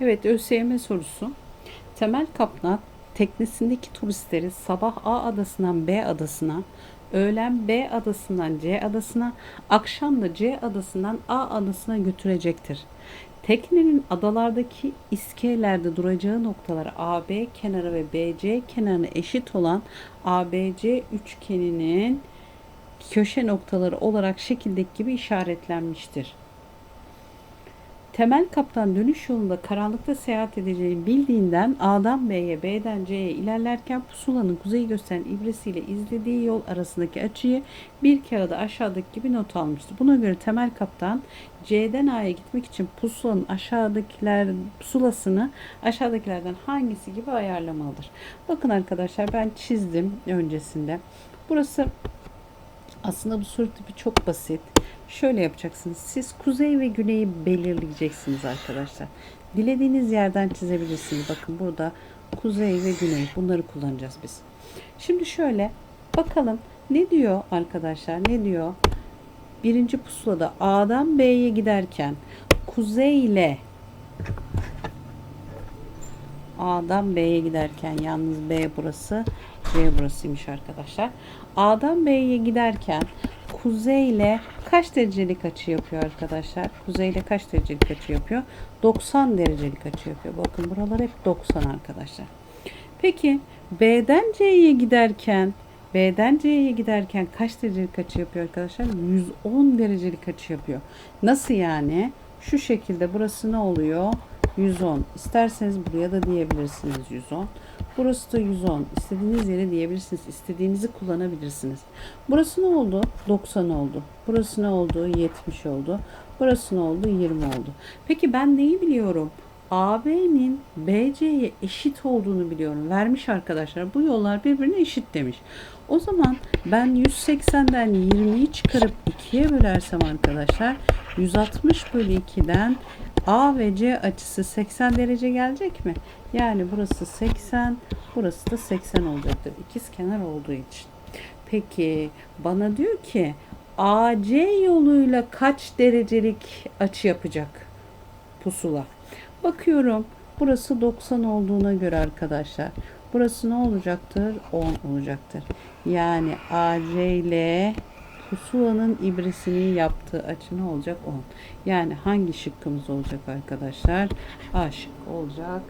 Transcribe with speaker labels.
Speaker 1: Evet ÖSYM sorusu. Temel Kaplan teknesindeki turistleri sabah A adasından B adasına, öğlen B adasından C adasına, akşam da C adasından A adasına götürecektir. Teknenin adalardaki iskelelerde duracağı noktalar AB kenarı ve BC kenarına eşit olan ABC üçgeninin köşe noktaları olarak şekildeki gibi işaretlenmiştir. Temel kaptan dönüş yolunda karanlıkta seyahat edeceğini bildiğinden A'dan B'ye, B'den C'ye ilerlerken pusulanın kuzeyi gösteren ibresiyle izlediği yol arasındaki açıyı bir kağıda aşağıdaki gibi not almıştır. Buna göre temel kaptan C'den A'ya gitmek için pusulanın aşağıdakiler pusulasını aşağıdakilerden hangisi gibi ayarlamalıdır. Bakın arkadaşlar ben çizdim öncesinde. Burası aslında bu soru tipi çok basit. Şöyle yapacaksınız. Siz kuzey ve güneyi belirleyeceksiniz arkadaşlar. Dilediğiniz yerden çizebilirsiniz. Bakın burada kuzey ve güney. Bunları kullanacağız biz. Şimdi şöyle bakalım ne diyor arkadaşlar? Ne diyor? Birinci pusulada A'dan B'ye giderken kuzey ile A'dan B'ye giderken yalnız B burası C burasıymış arkadaşlar. A'dan B'ye giderken kuzeyle kaç derecelik açı yapıyor arkadaşlar? Kuzeyle kaç derecelik açı yapıyor? 90 derecelik açı yapıyor. Bakın buralar hep 90 arkadaşlar. Peki B'den C'ye giderken B'den C'ye giderken kaç derecelik açı yapıyor arkadaşlar? 110 derecelik açı yapıyor. Nasıl yani? Şu şekilde burası ne oluyor? 110. İsterseniz buraya da diyebilirsiniz 110. Burası da 110. İstediğiniz yere diyebilirsiniz. İstediğinizi kullanabilirsiniz. Burası ne oldu? 90 oldu. Burası ne oldu? 70 oldu. Burası ne oldu? 20 oldu. Peki ben neyi biliyorum? AB'nin BC'ye eşit olduğunu biliyorum. Vermiş arkadaşlar. Bu yollar birbirine eşit demiş. O zaman ben 180'den 20'yi çıkarıp 2'ye bölersem arkadaşlar 160 bölü 2'den A ve C açısı 80 derece gelecek mi? Yani burası 80, burası da 80 olacaktır. İkiz kenar olduğu için. Peki bana diyor ki AC yoluyla kaç derecelik açı yapacak pusula? Bakıyorum burası 90 olduğuna göre arkadaşlar. Burası ne olacaktır? 10 olacaktır. Yani AC ile pusulanın ibresinin yaptığı açı ne olacak? 10. Yani hangi şıkkımız olacak arkadaşlar? A şıkkı olacak.